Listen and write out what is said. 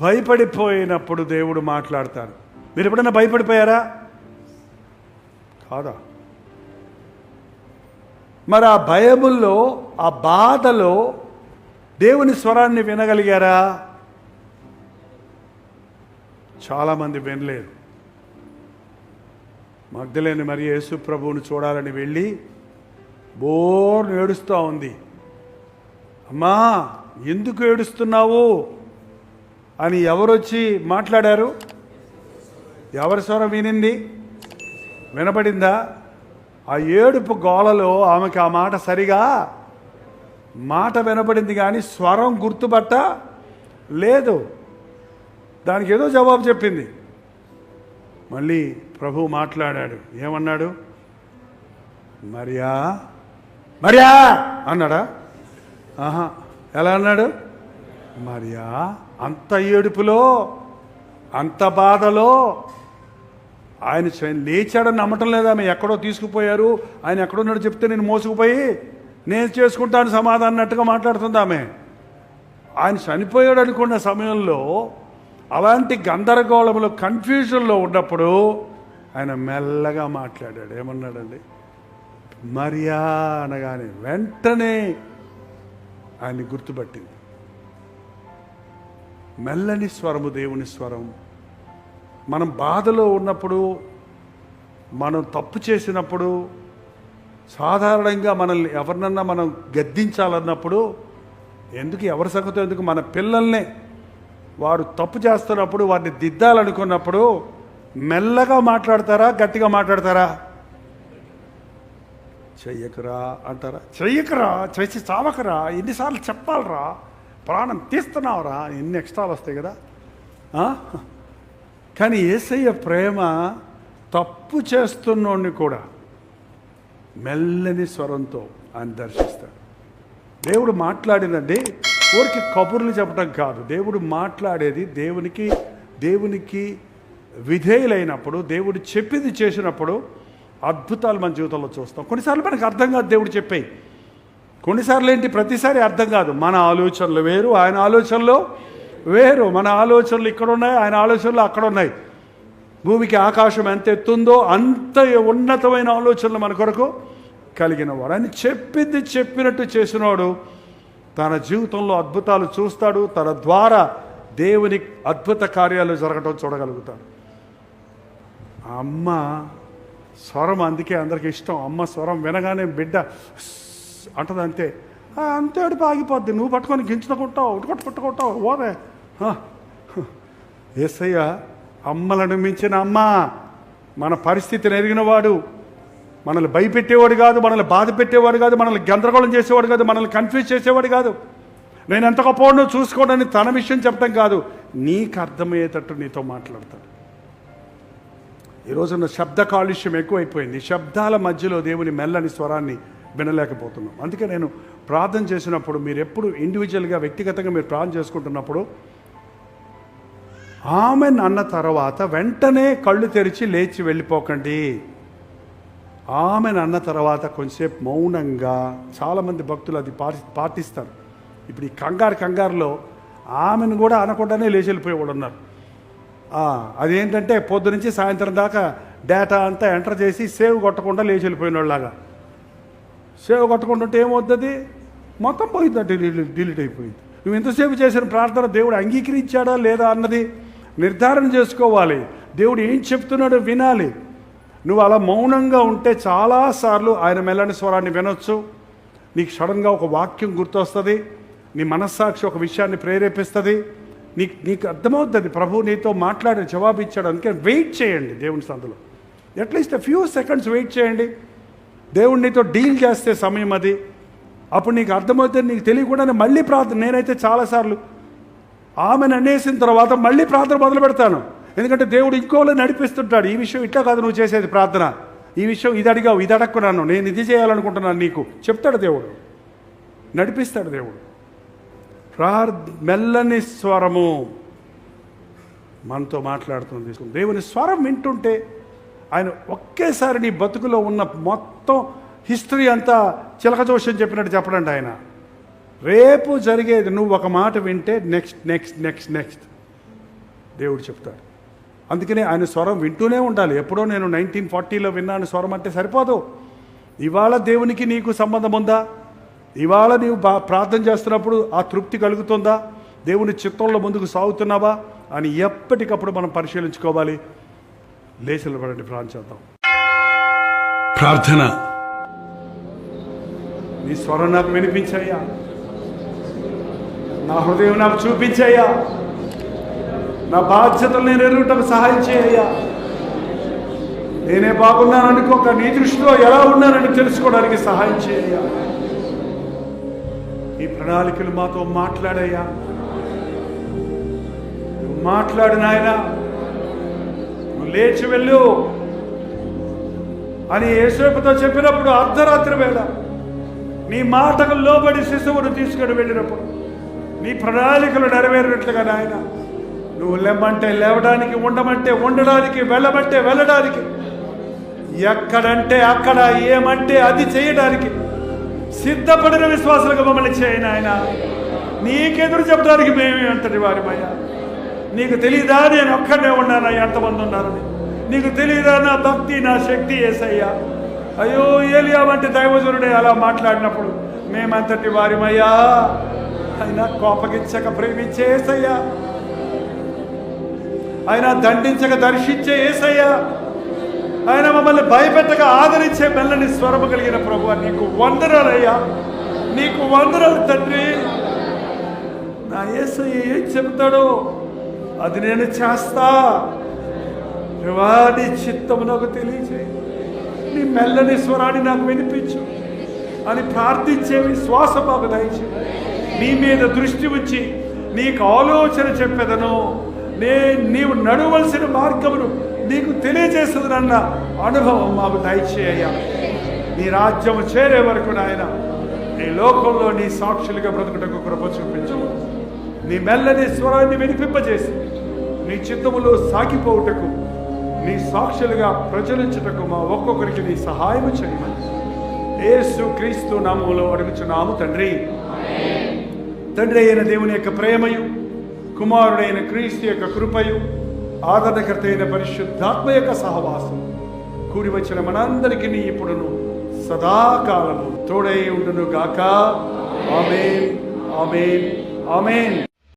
భయపడిపోయినప్పుడు దేవుడు మాట్లాడతాడు. మీరు ఎప్పుడైనా భయపడిపోయారా? కాదా? మరి ఆ భయముల్లో ఆ బాధలో దేవుని స్వరాన్ని వినగలిగారా? చాలామంది వినలేరు మగ్ధలేని మరి యేసు ప్రభువుని చూడాలని వెళ్ళి బోర్ను ఏడుస్తూ ఉంది. అమ్మా ఎందుకు ఏడుస్తున్నావు? అని ఎవరొచ్చి మాట్లాడారు? ఎవరి స్వరం వినింది? వినపడిందా? ఆ ఏడుపు గోళలో ఆమెకి ఆ మాట సరిగా? మాట వినపడింది కానీ స్వరం గుర్తుపట్ట లేదు. దానికి ఏదో జవాబు చెప్పింది. మళ్ళీ ప్రభు మాట్లాడాడు. ఏమన్నాడు? మరియా? మరియా! అన్నాడా? ఆహా! ఎలా అన్నాడు? మరియా అంత ఏడుపులో అంత బాధలో ఆయన లేచాడని నమ్మటం లేదా? ఆమె ఎక్కడో తీసుకుపోయారు ఆయన ఎక్కడున్నాడో చెప్తే నేను మోసుకుపోయి నేను చేసుకుంటాను సమాధానం అన్నట్టుగా మాట్లాడుతుంది ఆమె ఆయన చనిపోయాడు అనుకున్న సమయంలో అలాంటి గందరగోళంలో కన్ఫ్యూజన్లో ఉన్నప్పుడు ఆయన మెల్లగా మాట్లాడాడు. ఏమన్నాడండి? మరియా అనగానే వెంటనే ఆయన్ని గుర్తుపట్టింది. మెల్లని స్వరము దేవుని స్వరం. మనం బాధలో ఉన్నప్పుడు మనం తప్పు చేసినప్పుడు సాధారణంగా మనల్ని ఎవరినన్నా మనం గద్దించాలన్నప్పుడు ఎందుకు ఎవరి సంగతి ఎందుకు మన పిల్లల్నే వారు తప్పు చేస్తున్నప్పుడు వారిని దిద్దాలనుకున్నప్పుడు మెల్లగా మాట్లాడతారా గట్టిగా మాట్లాడతారా? చెయ్యకురా అంటారా? చెయ్యకురా చేసి చావకరా ఎన్నిసార్లు చెప్పాలరా? ప్రాణం తీస్తున్నావురా ఎన్ని ఎక్స్ట్రాలు వస్తాయి కదా. కానీ ఏసయ్య ప్రేమ తప్పు చేస్తున్నోడిని కూడా మెల్లని స్వరంతో ఆయన దర్శిస్తాడు. దేవుడు మాట్లాడినండి ఊరికి కబుర్లు చెప్పడం కాదు. దేవుడు మాట్లాడేది దేవునికి దేవునికి విధేయులైనప్పుడు దేవుడు చెప్పింది చేసినప్పుడు అద్భుతాలు మన జీవితంలో చూస్తాం. కొన్నిసార్లు మనకు అర్థం కాదు దేవుడు చెప్పేయి కొన్నిసార్లు ఏంటి ప్రతిసారి అర్థం కాదు. మన ఆలోచనలు వేరు ఆయన ఆలోచనలు వేరు. మన ఆలోచనలు ఇక్కడ ఉన్నాయి ఆయన ఆలోచనలు అక్కడ ఉన్నాయి భూమికి ఆకాశం ఎంత ఎత్తుందో అంత ఉన్నతమైన ఆలోచనలు మన కొరకు కలిగిన వాడు ఆయన చెప్పింది చెప్పినట్టు చేసినవాడు తన జీవితంలో అద్భుతాలు చూస్తాడు తన ద్వారా దేవుని అద్భుత కార్యాలు జరగడం చూడగలుగుతాడు. అమ్మ స్వరం అందుకే అందరికి ఇష్టం. అమ్మ స్వరం వినగానే బిడ్డ అంటది అంతే "ఆ, ఆగిపోద్ది. నువ్వు పట్టుకొని గించుకుంటావు ఒకటి పట్టుకుంటావు ఓదే ఏసయ్య అమ్మలను మించిన అమ్మ. మన పరిస్థితిని ఎరిగినవాడు మనల్ని భయపెట్టేవాడు కాదు మనల్ని బాధ పెట్టేవాడు కాదు మనల్ని గందరగోళం చేసేవాడు కాదు మనల్ని కన్ఫ్యూజ్ చేసేవాడు కాదు. నేను ఎంత గొప్పవాడినో చూసుకోవడానికి తన విషయం చెప్పడం కాదు నీకు అర్థమయ్యేటట్టు నీతో మాట్లాడతాడు. ఈ శబ్ద కాలుష్యం ఎక్కువైపోయింది. శబ్దాల మధ్యలో దేవుని మెల్లని స్వరాన్ని వినలేకపోతున్నాం. అందుకే నేను ప్రార్థన చేసినప్పుడు మీరు ఎప్పుడు ఇండివిజువల్గా వ్యక్తిగతంగా మీరు ప్రార్థన చేసుకుంటున్నప్పుడు ఆమె అన్న తర్వాత వెంటనే కళ్ళు తెరిచి లేచి వెళ్ళిపోకండి. ఆమెను అన్న తర్వాత కొంచెంసేపు మౌనంగా చాలామంది భక్తులు అది పాటి పాటిస్తారు. ఇప్పుడు ఈ కంగారు కంగారులో ఆమెను కూడా అనకుండానే లేచి వెళ్ళిపోయేవాడు ఉన్నారు. అదేంటంటే పొద్దు నుంచి సాయంత్రం దాకా డేటా అంతా ఎంటర్ చేసి సేవ్ కొట్టకుండా లేచి వెళ్ళిపోయిన వాళ్ళలాగా సేవ కొట్టకుండా ఏమవుతుంది? మొత్తం పోయింది డిలీట్ డిలీట్ అయిపోయింది. నువ్వు ఎంతసేపు చేసిన ప్రార్థన దేవుడు అంగీకరించాడా లేదా అన్నది నిర్ధారణ చేసుకోవాలి. దేవుడు ఏం చెప్తున్నాడో వినాలి. నువ్వు అలా మౌనంగా ఉంటే చాలాసార్లు ఆయన మెల్లని స్వరాన్ని వినొచ్చు. నీకు సడన్గా ఒక వాక్యం గుర్తొస్తుంది. నీ మనస్సాక్షి ఒక విషయాన్ని ప్రేరేపిస్తుంది. నీకు నీకు అర్థమవుతుంది. ప్రభు నీతో మాట్లాడిన జవాబు ఇచ్చాడు అందుకే వెయిట్ చేయండి దేవుని సందులో. అట్లీస్ట్ ఫ్యూ సెకండ్స్ వెయిట్ చేయండి. దేవుడు నీతో డీల్ చేస్తే సమయం అది. అప్పుడు నీకు అర్థమవుతుంది నీకు తెలియకుండానే మళ్ళీ ప్రార్థన నేనైతే చాలాసార్లు ఆమెను అనేసిన తర్వాత మళ్ళీ ప్రార్థన మొదలు పెడతాను. ఎందుకంటే దేవుడు ఇంకోలో నడిపిస్తుంటాడు. ఈ విషయం ఇట్లా కాదు నువ్వు చేసేది ప్రార్థన. ఈ విషయం ఇది అడిగావు ఇది అడక్కున్నాను నేను ఇది చేయాలనుకుంటున్నాను నీకు. చెప్తాడు దేవుడు. నడిపిస్తాడు దేవుడు. ప్రార్ మెల్లని స్వరము మనతో మాట్లాడుతుంది దేవుని స్వరం వింటుంటే ఆయన ఒకేసారి నీ బతుకులో ఉన్న మొత్తం హిస్టరీ అంతా చిలక జోషం చెప్పినట్టు చెప్పడండి ఆయన. రేపు జరిగేది నువ్వు ఒక మాట వింటే నెక్స్ట్ నెక్స్ట్ నెక్స్ట్ నెక్స్ట్. దేవుడు చెప్తాడు. అందుకనే ఆయన స్వరం వింటూనే ఉండాలి. ఎప్పుడో నేను నైన్టీన్ ఫార్టీలో విన్నాను స్వరం అంటే సరిపోదు. ఇవాళ దేవునికి నీకు సంబంధం ఉందా? ఇవాళ నీవు బా ప్రార్థన చేస్తున్నప్పుడు ఆ తృప్తి కలుగుతుందా? దేవుని చిత్తంలో ముందుకు సాగుతున్నావా? అని ఎప్పటికప్పుడు మనం పరిశీలించుకోవాలి. లేచిన పడండి ప్రార్థన చేద్దాం. ప్రార్థన. నీ స్వరం నాకు వినిపించాయా నా హృదయం నాకు చూపించాయా నా బాధ్యతలు నేను ఎరుగుటకు సహాయం చేయ్యా నేనే బాగున్నాను అనుకోక నీ దృష్టిలో ఎలా ఉన్నానని తెలుసుకోవడానికి సహాయం చేయ్యా ఈ ప్రణాళికలు మాతో మాట్లాడయ్యా. నువ్వు మాట్లాడు నాయనా. నువ్వు లేచి వెళ్ళు అని యేసేపుతో చెప్పినప్పుడు అర్ధరాత్రి వేళ నీ మాటకు లోబడి శిశువును తీసుకొని వెళ్ళినప్పుడు నీ ప్రణాళికలు నెరవేరినట్లుగా నాయన నువ్వు లేమంటే లేవడానికి ఉండమంటే ఉండడానికి వెళ్ళమంటే వెళ్ళడానికి ఎక్కడంటే అక్కడ ఏమంటే అది చేయడానికి సిద్ధపడిన విశ్వాసాలకు మమ్మల్ని చేయను ఆయన నీకెదురు చెప్పడానికి మేమే అంతటి వారిమయ్యా. నీకు తెలియదా నేను ఒక్కడే ఉన్నానయ్యా ఎంతమంది ఉన్నారని నీకు తెలీదా? నా భక్తి నా శక్తి ఏసయ్యా. అయ్యో ఏలియా వంటి దైవజనుడే అలా మాట్లాడినప్పుడు మేమంతటి వారిమయ్యా. ఆయన కోపగించక ప్రేమించే ఏసయ్యా. ఆయన దండించక దర్శించే ఏసయ్యా. ఆయన మమ్మల్ని భయపెట్టక ఆదరించే మెల్లని స్వరము కలిగిన ప్రభు నీకు వందరాలయ్యా నీకు వందరాలు తండ్రి. నా ఏసయ్య ఏం చెబుతాడో? అది నేను చేస్తా. దేవా, నీ చిత్తము నాకు తెలియజేయి నీ మెల్లని స్వరాన్ని నాకు వినిపించు. అని ప్రార్థించే శ్వాస మాకు దయచే నీ మీద దృష్టి ఉంచి నీకు ఆలోచన చెప్పేదను. నే నీవు నడవలసిన మార్గమును నీకు తెలియజేస్తుందన్న అనుభవం మాకు దయచేయ నీ రాజ్యము చేరే వరకు నాయన నీ లోకంలో నీ సాక్షులుగా బ్రతుకుటకు కృప చూపించు. నీ మెల్లని స్వరాన్ని వినిపింపజేసి నీ చిత్తములో సాగిపోవుటకు నీ సాక్షులుగా ప్రచురించుటకు మా ఒక్కొక్కరికి నీ సహాయం చేయమని. యేసు క్రీస్తు నామములో అడుగుచున్నాము తండ్రి. తండ్రి అయిన దేవుని యొక్క ప్రేమయు కుమారుడైన క్రీస్తు యొక్క కృపయు ఆదరణకర్త అయిన పరిశుద్ధాత్మ యొక్క సహవాసం కూడి వచ్చిన మనందరికీ ఇప్పుడును సదాకాలము తోడై ఉండును గాక ఆమెన్. ఆమెన్. ఆమెన్.